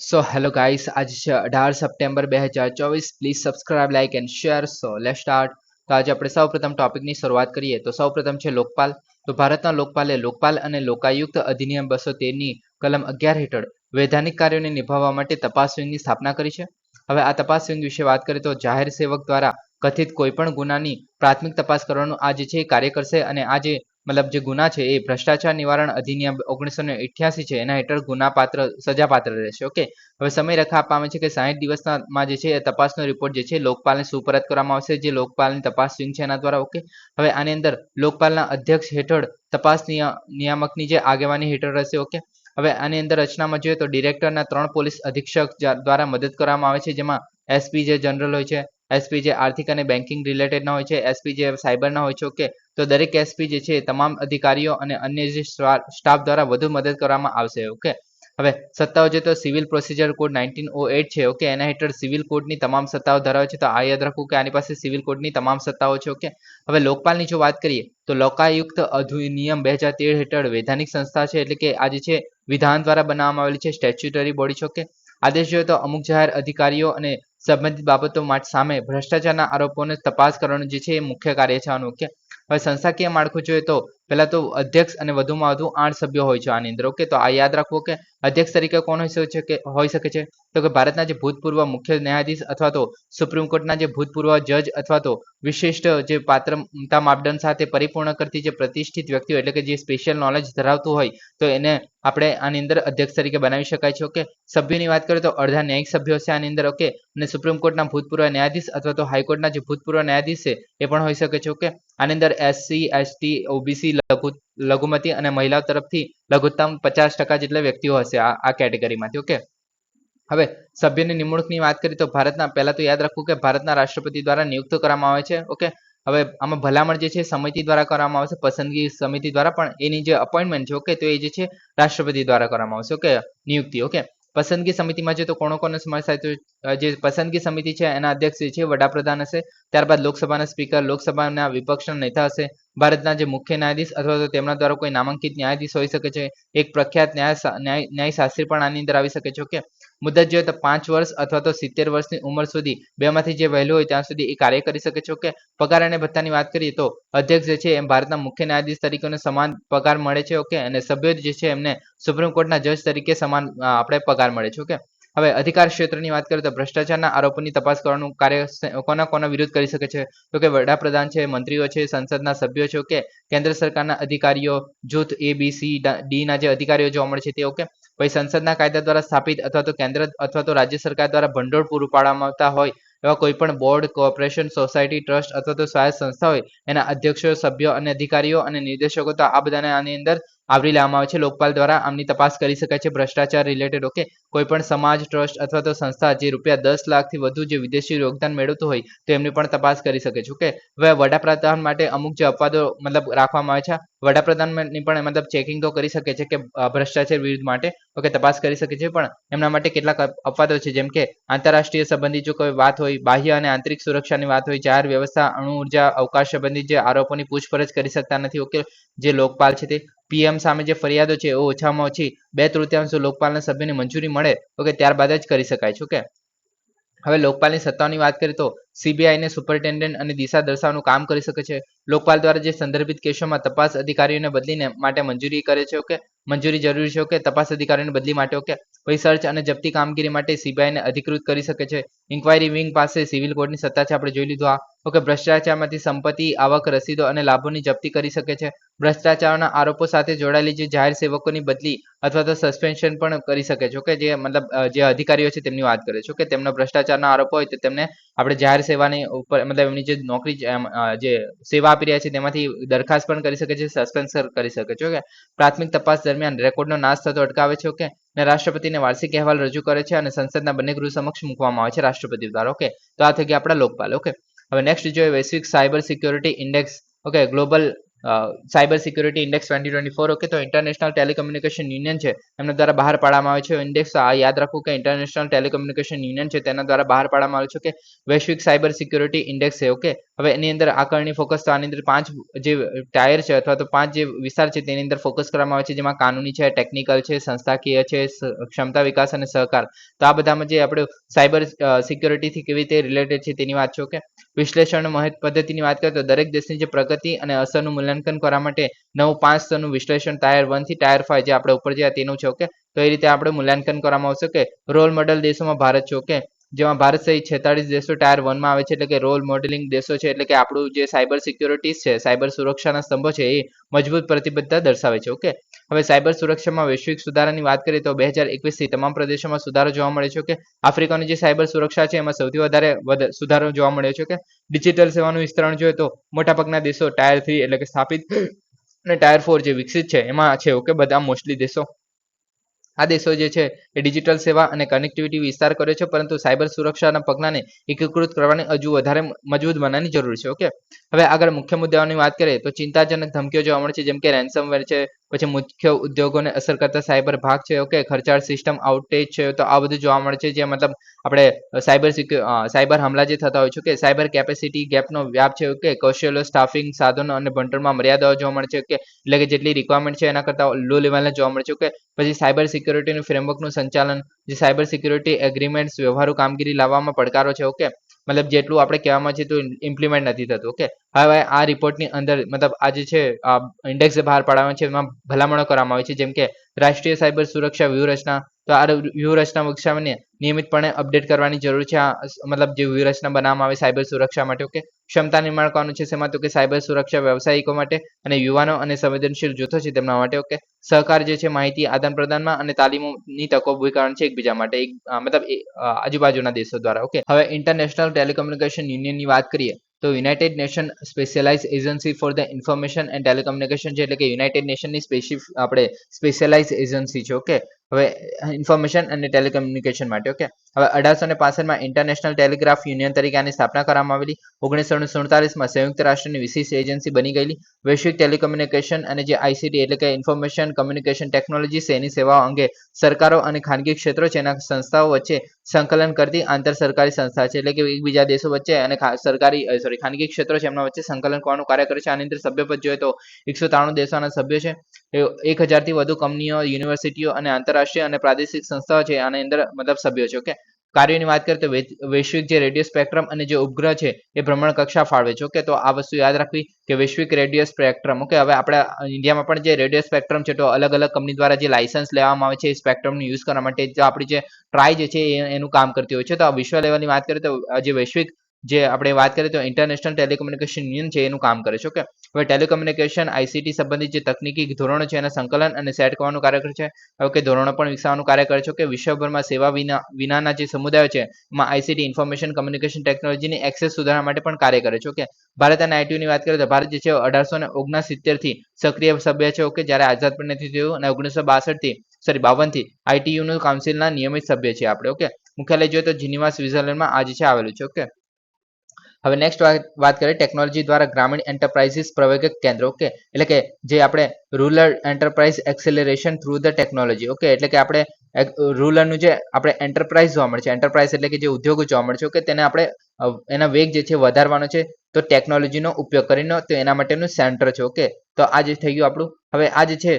So hello guys આજે છે અઢાર સપ્ટેમ્બર બે હજાર ચોવીસ please subscribe like and share so લે સ્ટાર્ટ તો આજે આપણે સૌ પ્રથમ ટોપિકની શરૂઆત કરીએ. તો સૌ પ્રથમ છે લોકપાલ. તો ભારતના લોકપાલે લોકપાલ અને લોકાયુક્ત અધિનિયમ બસો તેરની કલમ અગિયાર હેઠળ વૈધાનિક કાર્યોને નિભાવવા માટે તપાસ વિંગની સ્થાપના કરી છે. હવે આ તપાસ વિંગ વિશે વાત કરીએ તો જાહેર સેવક દ્વારા કથિત કોઈપણ ગુનાની પ્રાથમિક તપાસ કરવાનું આ જે છે કાર્ય કરશે અને આ જે મતલબ જે ગુના છે એ ભ્રષ્ટાચાર નિવારણ અધિનિયમ ઓગણીસો ને અઠ્યાસી છે, એના હેઠળ ગુનાપાત્ર, સજાપાત્ર રહેશે, ઓકે? હવે સમય રેખા આપવામાં છે કે સાહીઠ દિવસમાં જે છે, એ તપાસનો રિપોર્ટ જે છે, લોકપાલને સુપરત કરવામાં આવશે, જે લોકપાલની તપાસ સ્વિંગ છે એના દ્વારા, ઓકે? હવે આની અંદર લોકપાલના અધ્યક્ષ હેઠળ તપાસ નિયામકની જે આગેવાની હેઠળ રહેશે, ઓકે? હવે આની અંદર રચનામાં જોઈએ તો ડિરેક્ટરના ત્રણ પોલીસ અધિક્ષક દ્વારા મદદ કરવામાં આવે છે, જેમાં એસપી જે જનરલ હોય છે એસપી જે આર્થિક અને બેન્કિંગ રિલેટેડના હોય છે, એસપી જે સાયબરના હોય છે ઓકે તો દરેક એસપી જે છે તમામ અધિકારીઓ અને અન્ય જે સ્ટાફ દ્વારા વધુ મદદ કરવામાં આવશે ઓકે હવે સત્તાઓ છે તો civil procedure code nineteen o eight છે ઓકે એના હેઠળ સિવિલ કોડની તમામ સત્તાઓ ધરાવે છે, તો આ યાદ રાખવું કે આની પાસે સિવિલ કોડની તમામ સત્તાઓ છે ઓકે હવે લોકપાલની જો વાત કરીએ, તો લોકાયુક્ત અધિનિયમ બે હજાર તેર હેઠળ વૈધાનિક સંસ્થા છે, એટલે કે આ જે છે વિધાન દ્વારા બનાવવામાં આવેલી છે સ્ટેચ્યુટરી બોડી છે ઓકે આદેશ જોઈએ તો અમુક જાહેર અધિકારીઓ અને સંબંધિત બાબતો માટે સામે ભ્રષ્ટાચારના આરોપોને તપાસ કરવાનું જે છે એ મુખ્ય કાર્ય છે આનું, ઓકે? હવે સંસ્થાકીય માળખું જોઈએ તો પહેલા તો અધ્યક્ષ અને વધુમાં વધુ આઠ સભ્યો હોય છે આની અંદર. ઓકે તો આ યાદ રાખવું કે અધ્યક્ષ તરીકે કોણ હોઈ છે હોઈ શકે છે? તો કે ભારતના જે ભૂતપૂર્વ મુખ્ય ન્યાયાધીશ અથવા તો સુપ્રીમ કોર્ટના જે ભૂતપૂર્વ જજ અથવા તો વિશિષ્ટ જે પાત્રતા માપદંડ સાથે પરિપૂર્ણ કરતી જે પ્રતિષ્ઠિત વ્યક્તિઓ એટલે કે જે સ્પેશિયલ નોલેજ ધરાવતું હોય, તો એને આપણે આની અંદર અધ્યક્ષ તરીકે બનાવી શકાય છે. ઓકે સભ્યોની વાત કરીએ તો અડધા ન્યાયિક સભ્યો છે આની અંદર. ઓકે અને સુપ્રીમ કોર્ટના ભૂતપૂર્વ ન્યાયાધીશ અથવા તો હાઈકોર્ટના જે ભૂતપૂર્વ ન્યાયાધીશ છે એ પણ હોઈ શકે છે. ઓકે આની અંદર એસસી એસટી ઓબીસી લઘુ, લઘુમતી અને મહિલાઓ તરફથી લઘુત્તમ પચાસ ટકા જેટલા વ્યક્તિઓ હશે આ કેટેગરીમાંથી, ઓકે? હવે સભ્યની નિમણૂકની વાત કરીએ તો ભારતના, પહેલા તો યાદ રાખવું કે ભારતના રાષ્ટ્રપતિ દ્વારા નિયુક્ત કરવામાં આવે છે, ઓકે? હવે આમાં ભલામણ જે છે સમિતિ દ્વારા કરવામાં આવશે પસંદગી સમિતિ દ્વારા, પણ એની જે અપોઇન્ટમેન્ટ છે, ઓકે? તો એ જે છે રાષ્ટ્રપતિ દ્વારા કરવામાં આવશે, ઓકે? નિયુક્તિ, ઓકે? પસંદગી સમિતિમાં જે તો કોનો કોનો સમાવેશ થાય તો જે પસંદગી સમિતિ છે એના અધ્યક્ષ છે વડાપ્રધાન હશે. ત્યારબાદ લોકસભાના સ્પીકર, લોકસભાના વિપક્ષના નેતા હશે. ભારતના જે મુખ્ય ન્યાયાધીશ અથવા તો તેમના દ્વારા કોઈ નામાંકિત ન્યાયાધીશ હોઈ શકે છે. એક પ્રખ્યાત ન્યાય, ન્યાયશાસ્ત્રી પણ આની અંદર આવી શકે છે, ઓકે? મુદત જોઈએ તો પાંચ વર્ષ અથવા તો સિત્તેર વર્ષની ઉંમર સુધી બેમાંથી જે વહેલું હોય ત્યાં સુધી એ કાર્ય કરી શકે છે. ઓકે? પગાર અને ભથ્થાની વાત કરીએ તો અધ્યક્ષ જે છે એમ ભારતના મુખ્ય ન્યાયાધીશ તરીકેનો સમાન પગાર મળે છે. ઓકે? અને સભ્યો જે છે એમને સુપ્રીમ કોર્ટના જજ તરીકે સમાન આપણે પગાર મળે છે. ઓકે? હવે અધિકાર ક્ષેત્રની વાત કરીએ તો ભ્રષ્ટાચારના આરોપોની તપાસ કરવાનું કાર્ય કોના કોના વિરોધ કરી શકે છે? તો કે વડાપ્રધાન છે, મંત્રીઓ છે, સંસદના સભ્યો છે. ઓકે? કેન્દ્ર સરકારના અધિકારીઓ, જૂથ એ બી સી ડી ના જે અધિકારીઓ જોવા મળે છે તે, ઓકે? પછી સંસદના કાયદા દ્વારા સ્થાપિત અથવા તો કેન્દ્ર અથવા તો રાજ્ય સરકાર દ્વારા ભંડોળ પૂરું પાડવામાં આવતા હોય, એવા કોઈ પણ બોર્ડ, કોર્પોરેશન, સોસાયટી, ટ્રસ્ટ અથવા તો સ્વાયત્ત સંસ્થા હોય, એના અધ્યક્ષો, સભ્યો અને અધિકારીઓ અને નિર્દેશકો તો આ બધાને આની અંદર આવરી લેવામાં આવે છે. લોકપાલ દ્વારા આમની તપાસ કરી શકાય છે. ભ્રષ્ટાચાર રિલેટેડ ઓકે કોઈ પણ સમાજ ટ્રસ્ટ અથવા તો સંસ્થા જે રૂપિયા દસ લાખથી વધુ જે વિદેશી યોગદાન મેળવતું હોય, તો એમની પણ તપાસ કરી શકે છે ઓકે હવે વડાપ્રધાન માટે અમુક જે અપવાદો મતલબ રાખવામાં આવે છે. વડાપ્રધાનની પણ મતલબ ચેકિંગ તો કરી શકે છે કે ભ્રષ્ટાચાર વિરુદ્ધ માટે ઓકે તપાસ કરી શકે છે. પણ એમના માટે કેટલાક અપવાદો છે, જેમ કે આંતરરાષ્ટ્રીય સંબંધિત જો કોઈ વાત હોય, બાહ્ય અને આંતરિક સુરક્ષાની વાત હોય, જાહેર વ્યવસ્થા અણુ ઊર્જા અવકાશ સંબંધિત જે આરોપોની પૂછપરછ કરી શકતા નથી ઓકે જે લોકપાલ છે તે. પીએમ સામે જે ફરિયાદો છે એ ઓછામાં ઓછી બે તૃતીયાંશ લોકપાલના સભ્યની મંજૂરી મળે ઓકે ત્યારબાદ જ કરી શકાય છે, ઓકે? હવે લોકપાલની સત્તાઓની વાત કરીએ તો સીબીઆઈને સુપરિન્ટેન્ડન્ટ અને દિશા દર્શાવવાનું કામ કરી શકે છે. લોકપાલ દ્વારા જે સંદર્ભિત કેસોમાં તપાસ અધિકારીઓને બદલીને માટે મંજૂરી કરે છે, ઓકે? મંજૂરી જરૂરી છે, ઓકે? તપાસ અધિકારીઓને બદલી માટે, ઓકે? પછી સર્ચ અને જપ્તી કામગીરી માટે સીબીઆઈને અધિકૃત કરી શકે છે. ઇન્ક્વાયરી વિંગ પાસે સિવિલ કોર્ટની સત્તા છે, આપણે જોઈ લીધું આ. ઓકે ભ્રષ્ટાચારમાંથી સંપત્તિ, આવક, રસીદો અને લાભોની જપ્તી કરી શકે છે. ભ્રષ્ટાચારના આરોપો સાથે જોડાયેલી જે જાહેર સેવકોની બદલી અથવા તો સસ્પેન્શન પણ કરી શકે છે. ઓકે, જે મતલબ જે અધિકારીઓ છે તેમની વાત કરે છે. ઓકે, તેમનો ભ્રષ્ટાચારના આરોપ હોય તો તેમને આપણે જાહેર સેવાની ઉપર, મતલબ એમની જે નોકરી જે સેવા આપી રહ્યા છે તેમાંથી દરખાસ્ત પણ કરી શકે છે સસ્પેન્શન કરી શકે છે. ઓકે, પ્રાથમિક તપાસ દરમિયાન રેકોર્ડનો નાશ થતો અટકાવે છે. ઓકે, ને રાષ્ટ્રપતિને વાર્ષિક અહેવાલ રજૂ કરે છે અને સંસદના બંને ગૃહ સમક્ષ મૂકવામાં આવે છે રાષ્ટ્રપતિ દ્વારા. ઓકે, તો આ થઈ ગયા આપણા લોકપાલ. ઓકે હવે નેક્સ્ટ જોઈએ વૈશ્વિક cyber security index okay global cyber security index twenty twenty four okay તો ઇન્ટરનેશનલ ટેલિકમ્યુનિકેશન યુનિયન છે. એમના દ્વારા બહાર પાડવામાં આવે છે ઇન્ડેક્સ આ યાદ રાખવું કે ઇન્ટરનેશનલ ટેલિકમ્યુનિકેશન યુનિયન છે, તેના દ્વારા બહાર પાડવામાં આવે છે કે વૈશ્વિક સાયબર સિક્યુરિટી ઇન્ડેક્સ છે ઓકે હવે એની અંદર આકારણી ફોકસ તો આની અંદર પાંચ જે ટાયર છે અથવા તો પાંચ જે વિસ્તાર છે તેની અંદર ફોકસ કરવામાં આવે છે, જેમાં કાનૂની છે ટેકનિકલ છે, સંસ્થાકીય છે ક્ષમતા વિકાસ અને સહકાર. તો આ બધામાં જે આપણે સાયબર સિક્યુરિટીથી કેવી રીતે રિલેટેડ છે તેની વાત છે ઓકે વિશ્લેષણ પદ્ધતિની વાત કરીએ તો દરેક દેશની જે પ્રગતિ અને અસરનું મૂલ્યાંકન કરવા માટે નવ પાંચ સ્તરનું વિશ્લેષણ ટાયર વનથી ટાયર ફાઈવ જે આપણે ઉપર જે તેનું છે ઓકે તો એ રીતે આપણે મૂલ્યાંકન કરવામાં આવશે કે રોલ મોડલ દેશોમાં ભારત છે ઓકે જેમાં ભારત સહિત છેતાળીસ દેશો ટાયર વનમાં આવે છે, એટલે કે રોલ મોડેલિંગ દેશો છે, એટલે કે આપણું જે સાયબર સિક્યોરિટીઝ છે, સાયબર સુરક્ષાના સ્તંભો છે, એ મજબૂત પ્રતિબદ્ધતા દર્શાવે છે, ઓકે? હવે સાયબર સુરક્ષામાં વૈશ્વિક સુધારાની વાત કરીએ તો બે હજાર એકવીસથી તમામ પ્રદેશોમાં સુધારો જોવા મળે છે કે આફ્રિકાની જે સાયબર સુરક્ષા છે, એમાં સૌથી વધારે વધ- સુધારો જોવા મળ્યો છે કે ડિજિટલ સેવાનું વિસ્તરણ જોઈએ તો મોટાભાગના દેશો ટાયર થ્રી એટલે કે સ્થાપિત, અને ટાયર ફોર જે વિકસિત છે, એમાં છે, ઓકે? બધા મોસ્ટલી દેશો આ દેશો જે છે એ ડિજિટલ સેવા અને કનેક્ટિવિટી વિસ્તાર કર્યો છે, પરંતુ સાયબર સુરક્ષાના પગલાંને એકીકૃત કરવાની હજુ વધારે મજબૂત બનાવવાની જરૂર છે ઓકે હવે આગળ મુખ્ય મુદ્દાઓની વાત કરીએ તો ચિંતાજનક ધમકીઓ જોવા મળે છે, જેમ કે રેન્સમવેર છે પછી મુખ્ય ઉદ્યોગોને અસર કરતા સાયબર ભાગ છે ઓકે ખર્ચાળ સિસ્ટમ આઉટેજ છે, તો આ બધું જોવા મળે છે, જે મતલબ આપણે સાયબર સિક્યુ સાયબર હમલા જે થતા હોય છે કે સાયબર કેપેસિટી ગેપનો વ્યાપ છે કે કૌશલ્યો સ્ટાફિંગ સાધનો અને ભંડોળમાં મર્યાદાઓ જોવા મળે છે કે એટલે કે જેટલી રિક્વાયરમેન્ટ છે એના કરતાં લો લેવલને જોવા મળે છે કે પછી સાયબર સિક્યોરિટીનું ફ્રેમવર્કનું સંચાલન, જે સાયબર સિક્યુરિટી એગ્રીમેન્ટ્સ વ્યવહારુ કામગીરી લાવવામાં પડકારો છે ઓકે મતલબ જેટલું આપણે કહેવામાં છે તો ઇમ્પ્લિમેન્ટ નથી થતું ઓકે હવે આ રિપોર્ટની અંદર, મતલબ આ જે છે ઇન્ડેક્સ બહાર પાડવામાં છે, એમાં ભલામણો કરવામાં આવી છે, જેમ કે રાષ્ટ્રીય સાયબર સુરક્ષા વ્યૂહરચના તો આ વ્યૂહરચના વિકસાવીને નિયમિતપણે અપડેટ કરવાની જરૂર છે. આ મતલબ જે વ્યૂહરચના બનાવવામાં આવે સાયબર સુરક્ષા માટે, ઓકે? ક્ષમતા નિર્માણ કરવાનું છે શેમાં? તો કે સાયબર સુરક્ષા વ્યવસાયિકો માટે અને યુવાનો અને સંવેદનશીલ જૂથો છે તેમના માટે, ઓકે? સહકાર જે છે માહિતી આદાન પ્રદાનમાં અને તાલીમોની તકો ઊભી કરવાની છે એકબીજા માટે. એક મતલબ આજુબાજુના દેશો દ્વારા, ઓકે? હવે ઇન્ટરનેશનલ ટેલિકમ્યુનિકેશન યુનિયનની વાત કરીએ, તો United Nation specialise agency for the information and telecommunication છે, એટલે કે યુનાઇટેડ નેશનની સ્પેસિફ આપણે સ્પેશિયલાઇઝ એજન્સી છે, ઓકે? હવે ઇન્ફોર્મેશન અને ટેલિકમ્યુનિકેશન માટે ઓકે હવે અઢારસો ને પાસઠમાં ઇન્ટરનેશનલ ટેલિગ્રાફ યુનિયન તરીકે આની સ્થાપના કરવામાં આવેલી. ઓગણીસો ને સુડતાલીસમાં સંયુક્ત રાષ્ટ્રની વિશેષ એજન્સી બની ગયેલી. વૈશ્વિક ટેલિકમ્યુનિકેશન અને જે આઈસીટી એટલે કે ઇન્ફોર્મેશન કમ્યુનિકેશન ટેકનોલોજી એની સેવાઓ અંગે સરકારો અને ખાનગી ક્ષેત્રો છે, એના સંસ્થાઓ વચ્ચે સંકલન કરતી આંતર સરકારી સંસ્થા છે, એટલે કે એકબીજા દેશો વચ્ચે અને સરકારી સોરી ખાનગી ક્ષેત્રો છે, એમના વચ્ચે સંકલન કરવાનું કાર્ય કરે છે. આની અંદર સભ્યપદ જોઈએ તો એકસો ત્રાણું દેશોના સભ્યો છે. એક હજારથી વધુ કંપનીઓ, યુનિવર્સિટીઓ અને આંતરરાષ્ટ્રીય અને પ્રાદેશિક સંસ્થાઓ છે, આની અંદર મતલબ સભ્યો છે ઓકે કાર્યોની વાત કરીએ તો વૈશ્વિક જે રેડિયો સ્પેક્ટ્રમ અને જે ઉપગ્રહ છે, એ ભ્રમણ કક્ષા ફાળવે છે ઓકે તો આ વસ્તુ યાદ રાખવી કે વૈશ્વિક રેડિયો સ્પેક્ટ્રમ ઓકે હવે આપણા ઇન્ડિયામાં પણ જે રેડિયો સ્પેક્ટ્રમ છે, તો અલગ અલગ કંપની દ્વારા જે લાયસન્સ લેવામાં આવે છે, એ સ્પેક્ટ્રમનો યુઝ કરવા માટે આપણી જે ટ્રાય જે છે એનું કામ કરતી હોય છે. તો વિશ્વ લેવલની વાત કરીએ તો જે વૈશ્વિક જે આપણે વાત કરીએ તો ઇન્ટરનેશનલ ટેલિકમ્યુનિકેશન યુનિયન છે, એનું કામ કરે છે ઓકે હવે ટેલિકમ્યુનિકેશન આઈસીટી સંબંધિત જે તકનીકી ધોરણો છે, એના સંકલન અને સેટ કરવાનું કાર્ય કરે છે, હવે કે ધોરણો પણ વિકસાવવાનું કાર્ય કરે છે કે વિશ્વભરમાં સેવા વિના, વિનાના જે સમુદાયો છે, એમાં આઈસીટી ઇન્ફોર્મેશન કમ્યુનિકેશન ટેકનોલોજીની એક્સેસ સુધારવા માટે પણ કાર્ય કરે છે ઓકે ભારત અને આઈટીયુની વાત કરીએ તો ભારત જે છે, અઢારસો ને ઓગણસિત્તેરથી સક્રિય સભ્ય છે ઓકે જ્યારે આઝાદ પણ નથી થયું અને ઓગણીસો બાસઠથી સોરી બાવનથી આઈટીયુનું કાઉન્સિલના નિયમિત સભ્ય છે આપણે ઓકે મુખ્યાલય જોઈએ તો જીનીવા સ્વિટરલેન્ડમાં આજે છે, આવેલું છે ઓકે હવે નેક્સ્ટ વાત કરીએ ટેકનોલોજી દ્વારા ગ્રામીણ એન્ટરપ્રાઇઝિસ પ્રવેગક કેન્દ્ર. ઓકે એટલે કે જે આપણે rural enterprise acceleration through the technology okay એટલે કે આપણે રૂરલનું જે આપણે એન્ટરપ્રાઇઝ જોવા મળે છે. એન્ટરપ્રાઇઝ એટલે કે જે ઉદ્યોગો જોવા મળે છે. ઓકે તેને આપણે એના વેગ જે છે વધારવાનો છે. તો ટેકનોલોજીનો ઉપયોગ કરીને તો એના માટેનું સેન્ટર છે. ઓકે તો આ જે થઈ ગયું આપણું. હવે આ જે છે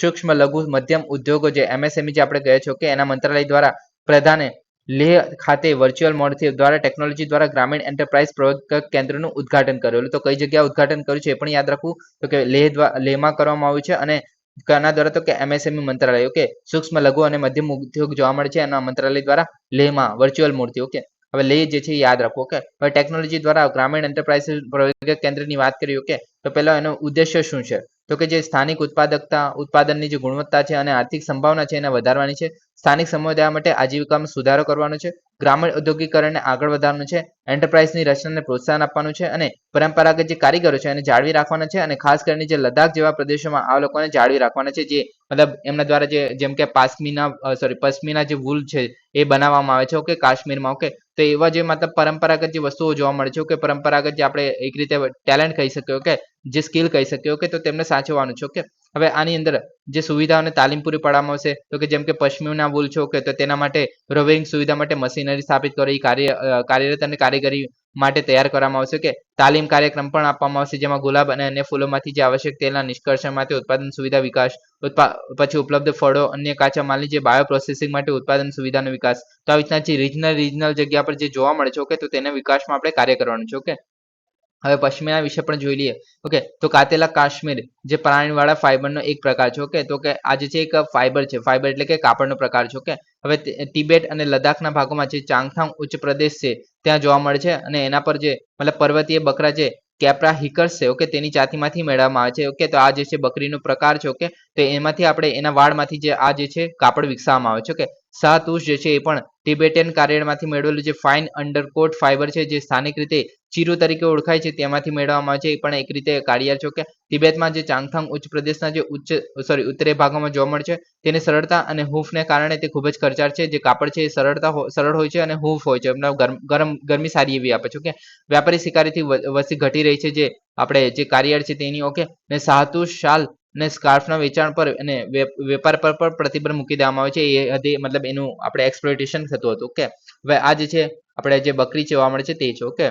સૂક્ષ્મ લઘુ મધ્યમ ઉદ્યોગો જે એમએસએમઈ જે આપણે કહે છે. ઓકે એના મંત્રાલય દ્વારા પ્રધાને લેહ ખાતે વર્ચ્યુઅલ મોડથી દ્વારા ટેકનોલોજી દ્વારા ગ્રામીણ એન્ટરપ્રાઇઝ પ્રવર્તક કેન્દ્રનું ઉદઘાટન કરેલું. તો કઈ જગ્યાએ ઉદ્ઘાટન કર્યું છે એ પણ યાદ રાખવું. તો કે લેહ લેહમાં કરવામાં આવ્યું છે અને કાના દ્વારા તો કે એમએસએમઈ મંત્રાલય ઓકે સૂક્ષ્મ લઘુ અને મધ્યમ ઉદ્યોગ જોવા મળે છે એના મંત્રાલય દ્વારા લેહમાં વર્ચ્યુઅલ મોડથી ઓકે હવે લેહ જે છે યાદ રાખવું ઓકે? હવે ટેકનોલોજી દ્વારા ગ્રામીણ એન્ટરપ્રાઇઝ પ્રયોગ કેન્દ્રની વાત કરી, ઓકે? તો પહેલા એનો ઉદ્દેશ્ય શું છે? તો કે જે સ્થાનિક ઉત્પાદકતા, ઉત્પાદનની જે ગુણવત્તા છે અને આર્થિક સંભાવના છે એને વધારવાની છે. સ્થાનિક સમુદાય માટે આજીવિકામાં સુધારો કરવાનો છે. ગ્રામીણ ઉદ્યોગીકરણને આગળ વધારવાનું છે એન્ટરપ્રાઇઝની રચનાને પ્રોત્સાહન આપવાનું છે અને પરંપરાગત જે કારીગરો છે એને જાળવી રાખવાના છે અને ખાસ કરીને જે લદ્દાખ જેવા પ્રદેશોમાં આ લોકોને જાળવી રાખવાના છે, જે મતલબ એમના દ્વારા જે, જેમ કે પાસમીના સોરી પશ્મીના જે વૂલ છે એ બનાવવામાં આવે છે, ઓકે, કાશ્મીરમાં, ઓકે, તો એવા જે મતલબ પરંપરાગત જે વસ્તુઓ જોવા મળે છે કે પરંપરાગત જે આપણે એક રીતે ટેલેન્ટ કહી શકીએ કે જે સ્કિલ કહી શકીએ, ઓકે, તો તેમને સાચવવાનું છે, ઓકે. હવે આની અંદર જે સુવિધા અને તાલીમ પૂરી પાડવામાં આવશે, તો કે જેમ કે પશ્મિના વૂલ છો કે તો તેના માટે રોવેરિંગ સુવિધા માટે મશીનરી સ્થાપિત કરી, કાર્ય કાર્યરત અને કારીગરી માટે તૈયાર કરવામાં આવશે, કે તાલીમ કાર્યક્રમ પણ આપવામાં આવશે, જેમાં ગુલાબ અને અન્ય ફૂલોમાંથી જે આવશ્યક તેલના નિષ્કર્ષણ માટે ઉત્પાદન સુવિધા વિકાસ પછી ઉપલબ્ધ ફળો, અન્ય કાચા માલની જે બાયો પ્રોસેસિંગ માટે ઉત્પાદન સુવિધાનો વિકાસ, તો આવી રીતના જે રિજનલ રિજનલ જગ્યા પર જે જોવા મળે છે ઓકે તો તેના વિકાસમાં આપણે કાર્ય કરવાનું છે ઓકે હવે પશ્મિના વિશે પણ જોઈ લઈએ. ઓકે તો કાતેલા કાશ્મીર, જે પ્રાણીવાળા ફાઈબરનો એક પ્રકાર છે ઓકે તો કે આ જે છે એક ફાઈબર છે ફાઈબર એટલે કે કાપડનો પ્રકાર છે ઓકે હવે તિબેટ અને લદ્દાખના ભાગોમાં જે ચાંગથાંગ ઉચ્ચ પ્રદેશ છે, ત્યાં જોવા મળે છે અને એના પર જે મતલબ પર્વતીય બકરા છે કેપ્રા હિકર્સ છે, ઓકે, તેની જાતિમાંથી મેળવવામાં આવે છે, ઓકે, તો આ જે છે બકરીનો પ્રકાર છે, ઓકે, તો એમાંથી આપણે એના વાળમાંથી જે આ જે છે કાપડ વિકસાવવામાં આવે છે, ઓકે. સાતુષ જે છે એ પણ ટિબેટિયન કાર્યમાંથી મેળવેલું જે ફાઇન અંડરકોટ ફાઇબર છે, જે સ્થાનિક રીતે ચીરો તરીકે ઓળખાય છે, તેમાંથી મેળવવામાં આવે છે, એ પણ એક રીતે કાર્ય છે, ઓકે. તિબેટમાં જે ચાંગથાંગ ઉચ્ચ પ્રદેશના જે ઉચ્ચ સોરી ઉત્તરીય ભાગોમાં જોવા મળે છે, તેની સરળતા અને હૂફને કારણે તે ખૂબ જ ખર્ચાળ છે, જે કાપડ છે એ સરળતા સરળ હોય છે અને હૂફ હોય છે, એમના ગરમ ગરમ સારી એવી આપે છે, ઓકે. વ્યાપારી શિકારીથી વસ્તી ઘટી રહી છે જે આપણે જે કાર્યર છે તેની ઓકે ને સાતુ શાલ અને સ્કાર્ફના વેચાણ પર અને વેપ- વેપાર પર પણ પ્રતિબંધ મૂકી દેવામાં આવે છે. એ હતી મતલબ એનું આપણે એક્સપ્લોઇટેશન થતું હતું, ઓકે? હવે આ જે છે, આપણે જે બકરી જોવા મળે છે તે છે, ઓકે?